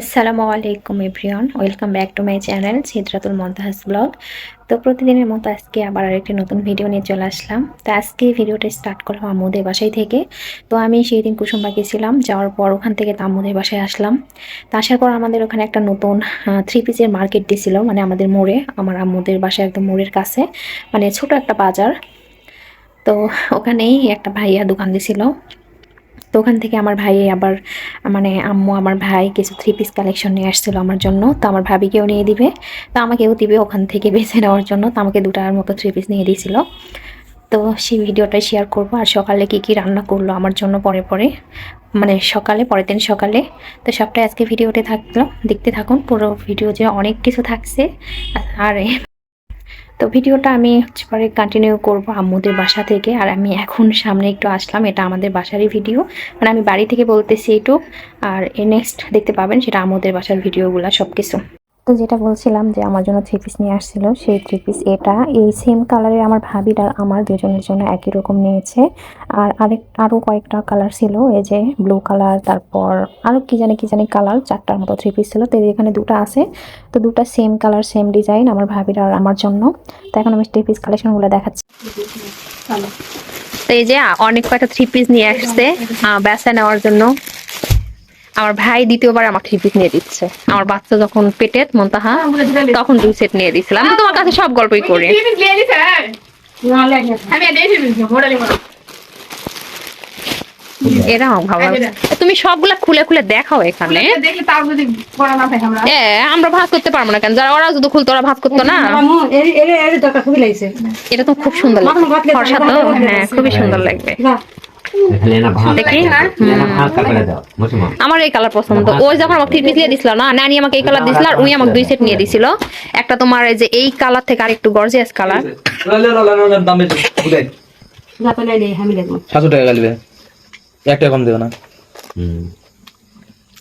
আসসালামু আলাইকুম everyone, welcome back to my channel Sidratul Muntaha's vlog. তো প্রতিদিনের মতো আজকে আবার আরেকটি নতুন ভিডিও নিয়ে চলে আসলাম। তো আজকে ভিডিওটা স্টার্ট করলাম আম্মুদের বাসায় থেকে। তো আমি সেই দিন কুসুম্বা গেছিলাম যাওয়ার পর ওখান থেকে আম্মুদের বাসায় আসলাম। তো আসার পর আমাদের ওখানে একটা নতুন থ্রি পিসের মার্কেট দিছিল মানে আমাদের মোড়ে, আমার আম্মুদের বাসায় একদম মোড়ের কাছে মানে ছোট একটা বাজার। তো ওখানেই একটা ভাইয়া দোকান দিছিল। তো ওখান থেকে আমার ভাই আবার মানে আম্মু আমার ভাই কিছু থ্রি পিস কালেকশন নিয়ে আসছিল আমার জন্য। তো আমার ভাবিকেও নিয়ে দিবে। তো আমাকেও দিবে ওখান থেকে বেছে নেওয়ার জন্য। তো আমাকে দুটার মতো থ্রি পিস নিয়ে দিয়েছিল তো সেই ভিডিওটাই শেয়ার করব। আর সকালে কি কি রান্না করল আমার জন্য পরে পরে। মানে সকালে, পরের দিন সকালে। তো সবটাই আজকে ভিডিওতে থাকল। দেখতে থাকুন, পুরো ভিডিও যে অনেক কিছু থাকছে। আর তো ভিডিওটা আমি হচ্ছে পরে কন্টিনিউ করব আম্মুদের বাসা থেকে। আর আমি এখন সামনে একটু আসলাম, এটা আমাদের বাসারই ভিডিও মানে আমি বাড়ি থেকে বলতেছি এইটুক। আর এ নেক্সট দেখতে পাবেন সেটা আম্মুদের বাসার ভিডিওগুলো সব কিছু তো যেটা বলছিলাম যে আমার জন্য থ্রি পিস নিয়ে আসছিল, সেই থ্রি পিস এটা, এই সেম কালারের আমার আর আমার দুজনের জন্য একই রকম নিয়েছে। আর আরেক আরও কয়েকটা কালার ছিল, এই যে ব্লু কালার তারপর আরও কি জানি কি জানি কালার চারটার মতো থ্রি পিস ছিল। তো এখানে দুটো আছে, তো দুটো সেম কালার সেম ডিজাইন আমার ভাবির আর আমার জন্য। তো এখন আমি থ্রি পিস কালেকশনগুলো দেখাচ্ছি। তো এই যে অনেক কয়েকটা থ্রি পিস নিয়ে আসছে ব্যবসা নেওয়ার জন্য। আমার ভাই দ্বিতীয়বার আমার থ্রি পিস নিয়ে দিচ্ছে। আমার বাচ্চা যখন পেটে মন্তাহা তখন দুই সেট নিয়ে দিচ্ছিলাম আমি তোমার কাছে সব গল্পই করি। এরা ভালো তুমি সবগুলা খুলে খুলে দেখাও এখানে। দেখলে তাও যদি করা না থাকে আমরা। এ, আমরা ভাগ করতে পারব না কেন? যারা ওরা যদি খুলতো ওরা ভাগ করতো না? এটা তো খুব সুন্দর লাগবে হ্যাঁ খুবই সুন্দর লাগবে। Helena ভাত দেখি Helena ভাত করে দাও। মুসলমান। আমার এই কালার পছন্দ। ওই যখন আমাকে থ্রি পিস দিছিল না নানি আমাকে এই কালার দিছিল আর উনি আমাকে দুই সেট নিয়ে দিছিল। একটা তোমার এই যে এই কালার থেকে আরেকটু গর্জিয়াস কালার। দাম বেশি উদয় সাতশো টাকা গালিবে। এক কম দেবে না।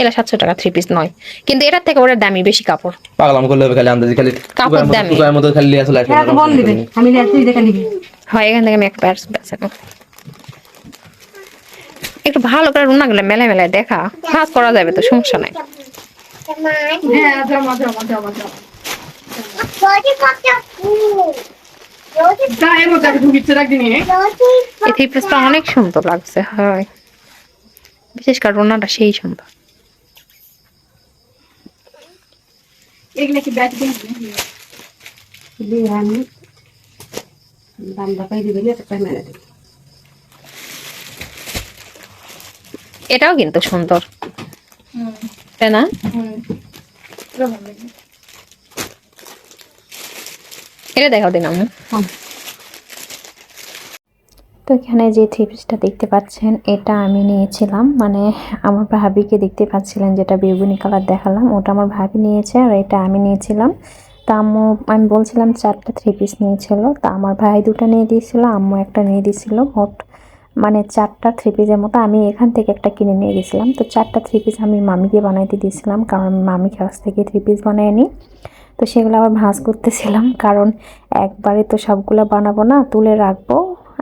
এটা সাতশো টাকা থ্রি পিস নয়। কিন্তু এটার থেকে ওটার দামি বেশি কাপড়। পাগলাম করলে হবে খালি আন্দাজি খালি কাপড় দামি। মতো খালি আসলে। হয় এখান থেকে আমি এক প্যার একটু ভালো করে রুনা গেলে মেলায় মেলায় দেখা। কাজ করা যাবে তো সমস্যা নাই। হ্যাঁ জমা জমা জমা জমা। যা এর মধ্যে আমি ঢুকিচ্ছে রাখবি নিয়ে এই থ্রি পিসটা অনেক সুন্দর লাগছে হয়। বিশেষ করে রুনাটা সেই সুন্দর। এগুলো কি ব্যাট দিয়ে এটাও কিন্তু সুন্দর। তাই না? এটা দেখাও দিন আমি তো এখানে যে থ্রি পিসটা দেখতে পাচ্ছেন, এটা আমি নিয়েছিলাম। মানে আমার ভাবিকে দেখতে পাচ্ছিলেন, যেটা বেগুনি কালার দেখালাম, ওটা আমার ভাবি নিয়েছে আর এটা আমি নিয়েছিলাম। তা আম্মু, আমি বলছিলাম চারটা থ্রি পিস নিয়েছিল, তা আমার ভাই দুটো নিয়ে দিয়েছিল, আম্মু একটা নিয়ে দিয়েছিল, মোট মানে চারটা থ্রি পিসের মতো আমি এখান থেকে একটা কিনে নিয়ে গেছিলাম। তো চারটা থ্রি পিস আমি মামিকে বানাইতে দিয়েছিলাম, কারণ আমি মামির কাছ থেকে থ্রি পিস বানিয়ে নিই তো সেগুলো আবার ভাঁজ করতেছিলাম, কারণ একবারে তো সবগুলো বানাবো না, তুলে রাখব,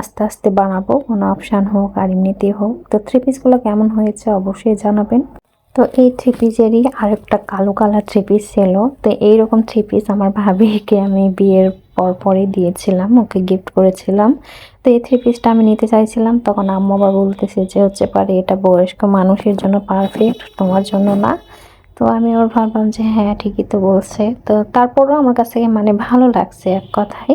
আস্তে আস্তে বানাবো, কোনো অপশান হোক আর এমনিতে হোক। তো থ্রি পিসগুলো কেমন হয়েছে অবশ্যই জানাবেন। তো এই থ্রি পিসেরই আরেকটা কালো কালার থ্রি পিস ছিল তো এইরকম থ্রি পিস আমার ভাবিকে আমি বিয়ের পর পরে দিয়েছিলাম, ওকে গিফট করেছিলাম। তো এই থ্রি পিসটা আমি নিতে চাইছিলাম, তখন আম্মু আবার বলতেছে যে, হচ্ছে পারে এটা বয়স্ক মানুষের জন্য পারফেক্ট তোমার জন্য না। তো আমি ওর ভাবলাম যে হ্যাঁ ঠিকই তো বলছে। তো তারপরেও আমার কাছে মানে ভালো লাগছে এক কথায়।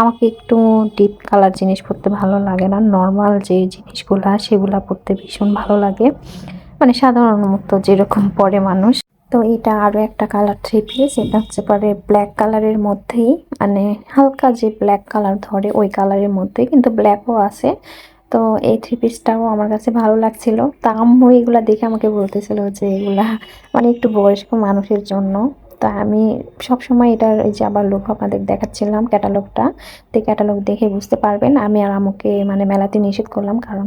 আমাকে একটু ডিপ কালার জিনিস পরতে ভালো লাগে না। নর্মাল যে জিনিসগুলা, সেগুলা পরতে ভীষণ ভালো লাগে। মানে সাধারণত যেরকম পরে মানুষ। তো এটা আরও একটা কালার থ্রি পিস এটা হচ্ছে পরে ব্ল্যাক কালারের মধ্যেই মানে হালকা যে ব্ল্যাক কালার ধরে ওই কালারের মধ্যেই কিন্তু ব্ল্যাকও আছে। তো এই থ্রি পিসটাও আমার কাছে ভালো লাগছিল। তা আম্মু এগুলা দেখে আমাকে বলতেছিল যে এগুলা মানে একটু বয়স্ক মানুষের জন্য। তা আমি সব সময় এটার এই যে আবার লোক আপনাদের দেখাচ্ছিলাম ক্যাটালগটা তো ক্যাটালগ দেখে বুঝতে পারবেন, আমি আর আমাকে মানে মেলাতে নিষেধ করলাম, কারণ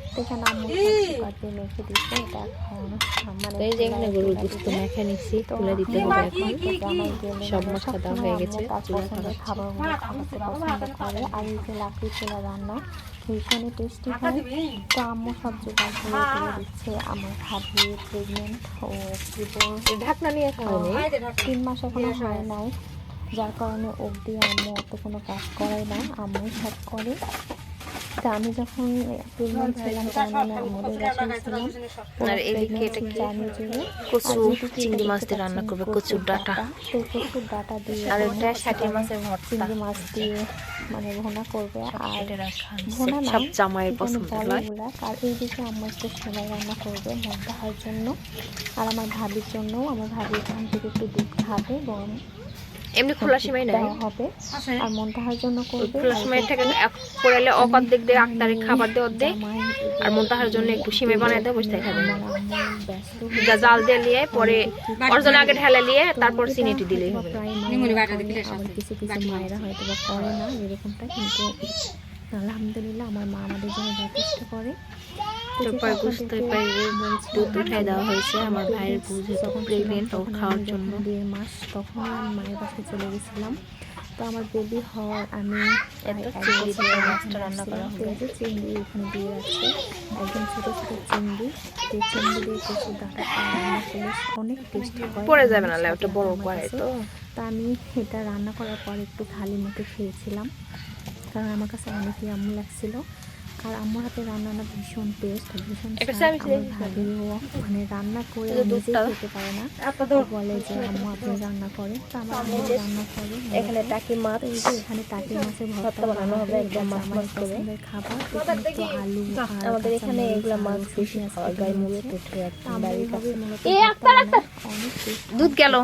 এখানে আম্মু সুগার মেখে দিচ্ছে এটা এখন মানে এই যে এখানে গরুর গোস্ত মেখে নিচ্ছি তুলে দিতে হবে এখন। সব মশলা দেওয়া হয়ে গেছে। চুলা খাবার খাবারগুলো খাওয়াতে পছন্দ করে। আর এই যে লাকড়ি চুলা রান্না ভীষণই টেস্টি হয়। তো আম্মু সব জোগাড় করে দিয়ে দিচ্ছে। আমার ভাবি প্রেগনেন্ট ও কি ঢাকনা নিয়ে খাওয়ানি তিন মাস এখনও হয় নাই। যার কারণে অবধি আম্মু অত কোনো কাজ করাই না। আম্মু সব করে। তা আমি যখন প্রেগনেন্ট ছিলাম তার মানে আমাদের বাসায় ছিলাম। আর এদিকে এটা কি? কচু, চিংড়ি মাছ দিয়ে রান্না করবে, কচুর ডাঁটা। তো কচুর ডাটা দিয়ে আর ওটা ষাটি মাছের ভর্তা। চিংড়ি মাছ দিয়ে মানে ভোনা করবে। আর ভোনা সব জামাইয়ের এখানে পছন্দের হয় আর এইদিকে আমার একটু সেলাই রান্না করবে মন্দাহার জন্য আর আমার ভাবির জন্য আমার ভাবি এখান থেকে একটু দুধ খাবে গরম এমনি খোলা সিমাই নাই। হবে আর মন্দাহার জন্য করবে। খোলা সিমাই থেকে এক পড়ালে অক অর্ধেক দিয়ে আক্তারে খাবার দিয়ে অর্ধেক আর মন্তাহার জন্য একটু সিমাই বানাই দেয় বসে খাবে যা জাল দিয়ে নিয়ে পরে ওর জন্য আগে ঢেলে নিয়ে তারপর চিনিটি দিলেই হবে। কিছু কিছু মায়েরা হয়তো বা করে না এরকমটা কিন্তু আলহামদুলিল্লাহ আমার মা আমাদের জন্য যথেষ্ট করে। তো তো যেটা পায়ে গোস্ত আপনাদেরকে পায়ে বলছিলাম, দুধ উঠাই দেওয়া হয়েছে আমার ভাইয়ের বুঝ যখন প্রেগনেন্ট ও খাওয়ার আমি জন্য। দেড় মাস তখন মায়ের কাছে চলে গেছিলাম। তো আমার বেবি হওয়ার আমি রান্না করা যে চিংড়ি এখানে দিয়ে রাখছে একদম ছোট ছোট চিংড়ি। তো চিংড়ি দিয়ে প্রচুর ডাটা রান্না করলে অনেক টেস্টি হয় পড়ে যাবে না, লেউটা বড় করে তো। তো আমি এটা রান্না করার পর একটু খালি মুখে খেয়েছিলাম কারণ আমার কাছে অনেকই আম্মু লাগছিল। আর আমার হাতে রান্না না ভীষণ টেস্ট ভীষণ। ভাবিও মানে রান্না করে এই নিজেই। খেতে পারে না ও বলে যে আম্মু আপনি রান্না করে তো আমার আম্মু রান্না করে এখানে টাকি মাছ এই যে এখানে টাকি মাছের ভর্তা বানানো হবে একদম মাছ মাছ করে খাবার তো আলু আমাদের এখানে এগুলো মাছ বেশি খাওয়া কেটে যায় মুড়ে। উঠে তো আমরা এইভাবে মূলত আক্তার, অনেক দুধ গেল।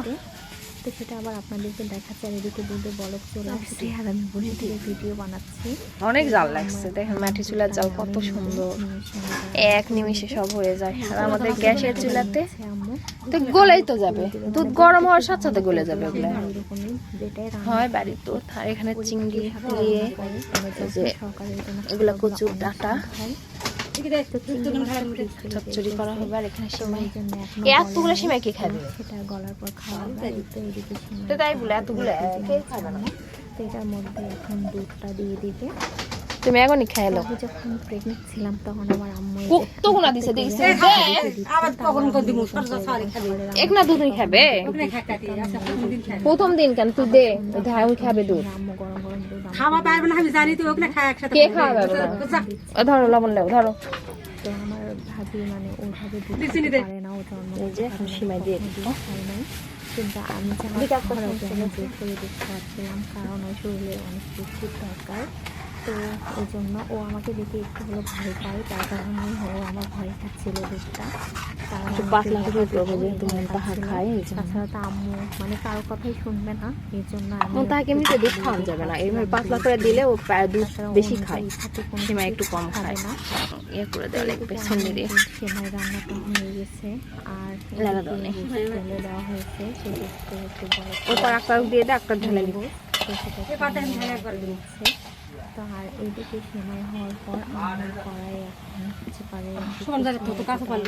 তো সেটা আবার আপনাদেরকে দেখাচ্ছে আর এদিকে দুধে বলক চলে আসছে। আর আমি বসে থেকে। ভিডিও বানাচ্ছি। অনেক জাল লাগছে দেখেন মাটি চুলার জাল কত সুন্দর। এক নিমিষে সব হয়ে যায়। আর আমাদের গ্যাসের চুলাতে তো গলেই তো যাবে। দুধ গরম হওয়ার সাথে সাথে গলে যাবে ওগুলো। হয় বাড়ির দুধ আর এখানে চিংড়ি দিয়ে এই যে এগুলা কচুর ডাঁটা। চচ্চড়ি করা হবে আর এখানে সিমাই এ এতগুলো সিমাই কে খাবে সেটা গলার পর খাওয়া তো তাই বলে এতগুলো কে খাবে না তো এটার মধ্যে এখন দুধটা দিয়ে দিবে তুমি এখনই খেয়ে লো যখন প্রেগনেন্ট ছিলাম তখন আমার আম্মু এই যে কত গুণা দিছে দেখছি আবার কখন কর দিব সরজা সারি খাবি। এক না দুধই খাবে? প্রথম দিন খাই প্রথম দিন কেন? তুই দে ধাই খাবে দুধ। আম্মু গরম দুধ খাওয়া পারবে না আমি জানি তো ওখানে খায় একসাথে কে খাওয়া? যা, ধরো লবণ দাও ধরো। তো আমার ভাবি মানে ওইভাবে। পারে না ও জন্ম যে সীমায় দিয়ে নাই। কিন্তু আমি ঘরে করে দুধ খাওয়াচ্ছিলাম কারণ ওই শরীরে অনেক পুষ্টির দরকার। তো এই জন্য ও আমাকে দেখে একটু হলো ভয় পায় তার কারণে ও আমার ভয় খাচ্ছিল দুধটা কারণ একটু আমাকে পাতলা দেখে করে করব ভয় যেহেতু তাহার পাচ্ছিল। খায় তাছাড়া তো আম্মু মানে কারও কথাই শুনবে না এই জন্য এমনিতে দুধ খাওয়ানো যাবে না এইভাবে পাতলা করে দিলে ও প্রায় দুধ বেশি খায় একটু কম খায়। না। ইয়ে করে দেওয়া লাগবে চিনি দিয়ে। সেমাই রান্নাটা হয়ে গেছে আর লাগা দেওয়া হয়েছে একটু ও একটা দিয়ে দে একটা ঢেলে দিব। সেটা করে। তো আর এইদিকে সেমাই হওয়ার পর আমার কড়াই এখন কিছু পারে তো।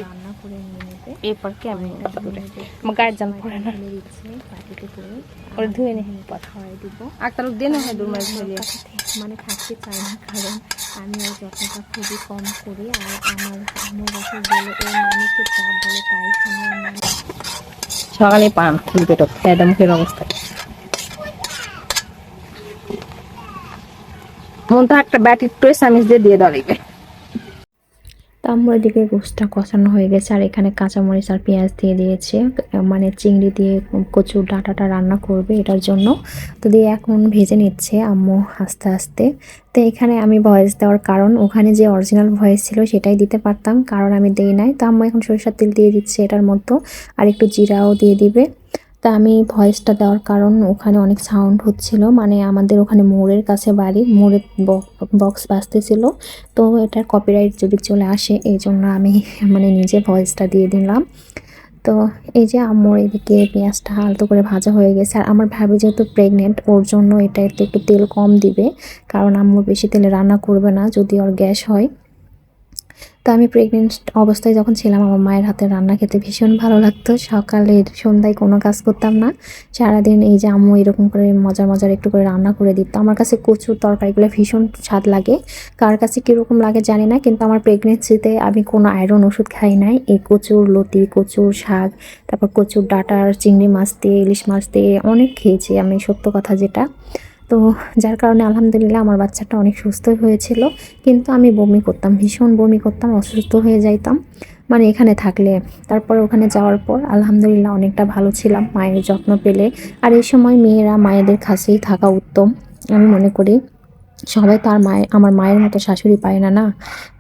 রান্না করে নিয়ে নেবে এরপর কেমন করে নিয়ে আমার গায়ের জান পড়ে না দিচ্ছে বাটিতে করে ওরে ধুয়ে নে। খাওয়াই দিব একটা লোক দিয়ে না হয় আমার কাছে থেকে- মানে থাকতে চাই না কারণ আমি ওর যত্নটা খুবই কম করি আর আমার আম্মুর কাছে গেলে ওর মামিকে যা বলে তাই আমার সকালে পান পেট খেয়ে মুখের অবস্থা মন তো একটা ব্যাটির ট্রে সামিজ দিয়ে দিয়ে দেওয়া লাগবে তো আম্মুর এদিকে গোস্তটা কষানো হয়ে গেছে, আর এখানে কাঁচামরিচ আর পেঁয়াজ দিয়ে দিয়েছে মানে চিংড়ি দিয়ে কচুর ডাঁটাটা রান্না করবে এটার জন্য। তো দিয়ে এখন ভেজে নিচ্ছে আম্মু আস্তে আস্তে। তো এখানে আমি ভয়েস দেওয়ার কারণ, ওখানে যে অরিজিনাল ভয়েস ছিল সেটাই দিতে পারতাম, কারণ আমি দেই নাই। তো আম্মু এখন সরিষার তেল দিয়ে দিচ্ছে এটার মধ্যে, আর একটু জিরাও দিয়ে দিবে। তা আমি ভয়েসটা দেওয়ার কারণ ওখানে অনেক সাউন্ড হচ্ছিল। মানে আমাদের ওখানে মোড়ের কাছে বাড়ি মোড়ের বক্স বাজতেছিল। তো এটার কপিরাইট যদি চলে আসে এই জন্য আমি মানে নিজে ভয়েসটা দিয়ে দিলাম। তো এই যে আম্মুর এদিকে পেঁয়াজটা আলতো করে ভাজা হয়ে গেছে। আর আমার ভাবি যেহেতু প্রেগনেন্ট ওর জন্য এটা একটু একটু তেল কম দিবে। কারণ আম্মু বেশি তেলে রান্না করবে না, যদি ওর গ্যাস হয়। তো আমি প্রেগনেন্ট অবস্থায় যখন ছিলাম, আমার মায়ের হাতে রান্না খেতে ভীষণ ভালো লাগতো। সকালে সন্ধ্যায় কোনো কাজ করতাম না। সারাদিন এই যে আম্মু এরকম করে মজার মজার একটু করে রান্না করে দিত। আমার কাছে কচুর তরকারিগুলো ভীষণ স্বাদ লাগে। কার কাছে কীরকম লাগে জানি না, কিন্তু আমার প্রেগনেন্সিতে আমি কোনো আয়রন ওষুধ খাই নাই। এই কচুর লতি, কচুর শাক, তারপর কচুর ডাটার চিংড়ি মাছ দিয়ে, ইলিশ মাছ দিয়ে অনেক খেয়েছি আমি, সত্য কথা যেটা। তো যার কারণে আলহামদুলিল্লাহ আমার বাচ্চাটা অনেক সুস্থ হয়েছিল। কিন্তু আমি বমি করতাম, ভীষণ বমি করতাম, অসুস্থ হয়ে যাইতাম। মানে এখানে থাকলে। তারপর ওখানে যাওয়ার পর আলহামদুলিল্লাহ অনেকটা ভালো ছিলাম, মায়ের যত্ন পেলে। আর এই সময় মেয়েরা মায়েদের কাছেই থাকা উত্তম। আমি মনে করি সবাই তার মায়ের আমার মায়ের মতো শাশুড়ি পায় না না?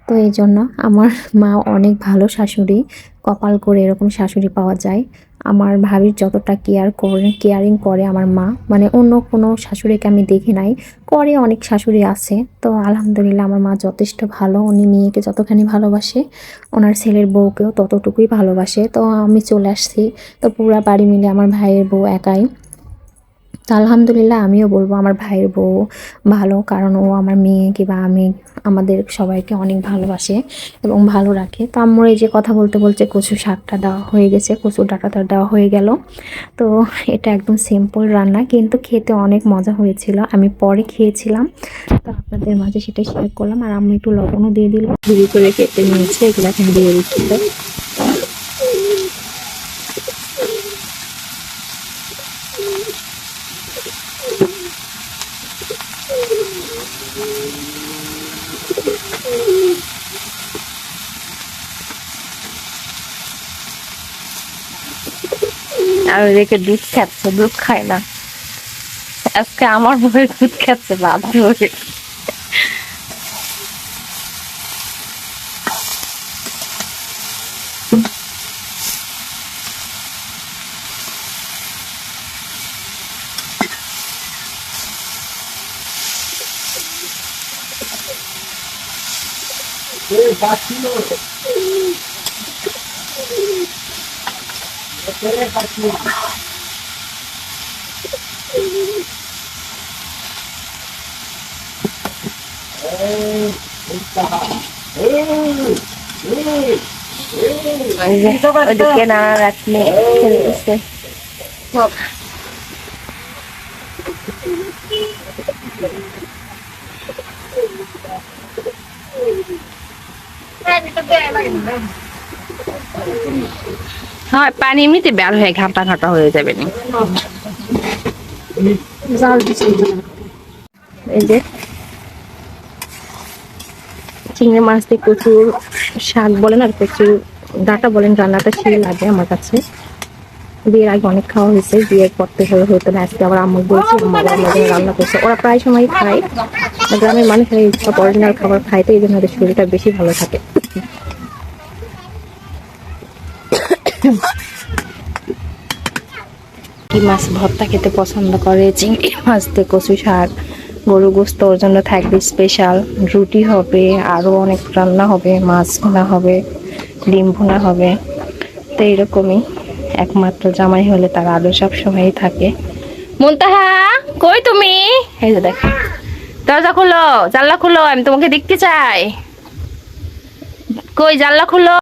তো এই জন্য আমার মা অনেক ভালো শাশুড়ি। কপাল করে এরকম শাশুড়ি পাওয়া যায়। আমার ভাবির যতটা কেয়ার করে কেয়ারিং করে আমার মা। মানে অন্য কোনো শাশুড়িকে আমি দেখি নাই। করে অনেক শাশুড়ি আছে। তো আলহামদুলিল্লাহ আমার মা যথেষ্ট ভালো। উনি মেয়েকে যতখানি ভালোবাসে, ওনার ছেলের বউকেও ততটুকুই ভালোবাসে। তো আমি চলে আসছি। তো পুরা বাড়ি মিলে আমার ভাইয়ের বউ একাই। তো আলহামদুলিল্লাহ আমিও বলব আমার ভাইয়ের বউ ভালো, কারণ ও আমার মেয়ে কিংবা আমি আমাদের সবাইকে অনেক ভালোবাসে এবং ভালো রাখে। তো আমার এই যে কথা বলতে বলতে কচু শাকটা দেওয়া হয়ে গেছে, কচু ডাটাটা দেওয়া হয়ে গেল। তো এটা একদম সিম্পল রান্না, কিন্তু খেতে অনেক মজা হয়েছিল। আমি পরে খেয়েছিলাম, তো আপনাদের মাঝে সেটাই শেয়ার করলাম। আর আমি একটু লবণও দিয়ে দিলাম ধীরে করে কেটে নিয়েছে এগুলো এখন দিয়ে দিচ্ছি তো আর রেখে দুধ খাচ্ছে দুধ খায় না। আজকে আমার বউয়ের দুধ খাচ্ছে বাবা বউয়ের ওই যে ওদিকে নানা রাখলে খেলতেছে হয়, পানি এমনিতে বের হয়ে ঘাটা ঘাটা হয়ে যাবে না। এই যে চিংড়ি মাছ দিয়ে প্রচুর শাক বলেন আর প্রচুর ডাটা বলেন, রান্নাটা সেই লাগে আমার কাছে। বিয়ের আগে অনেক খাওয়া হয়েছে, বিয়ের পর থেকে হতো না, আজকে আবার আম্মু বলছে রান্না করছে। ওরা প্রায় সময় খায়। গ্রামের মানুষেরা এইসব অরিজিনাল খাবার খায় তো এই জন্য ওদের শরীরটা বেশি ভালো থাকে। কি মাছ ভর্তা খেতে পছন্দ করে, চিংড়ি মাছ দিয়ে কচু শাক, গরু গোস্ত, ওর জন্য থাকবে স্পেশাল রুটি হবে আরও অনেক রান্না হবে, মাছ ভুনা হবে, ডিম ভুনা হবে। তো এরকমই একমাত্র জামাই হলে তার আলো সব সময়ই থাকে। মুনতাহা, কই তুমি? এই যে দেখো, দরজা খুলো, জানলা খুলো, আমি তোমাকে দেখতে চাই। কই, জানলা খুলো।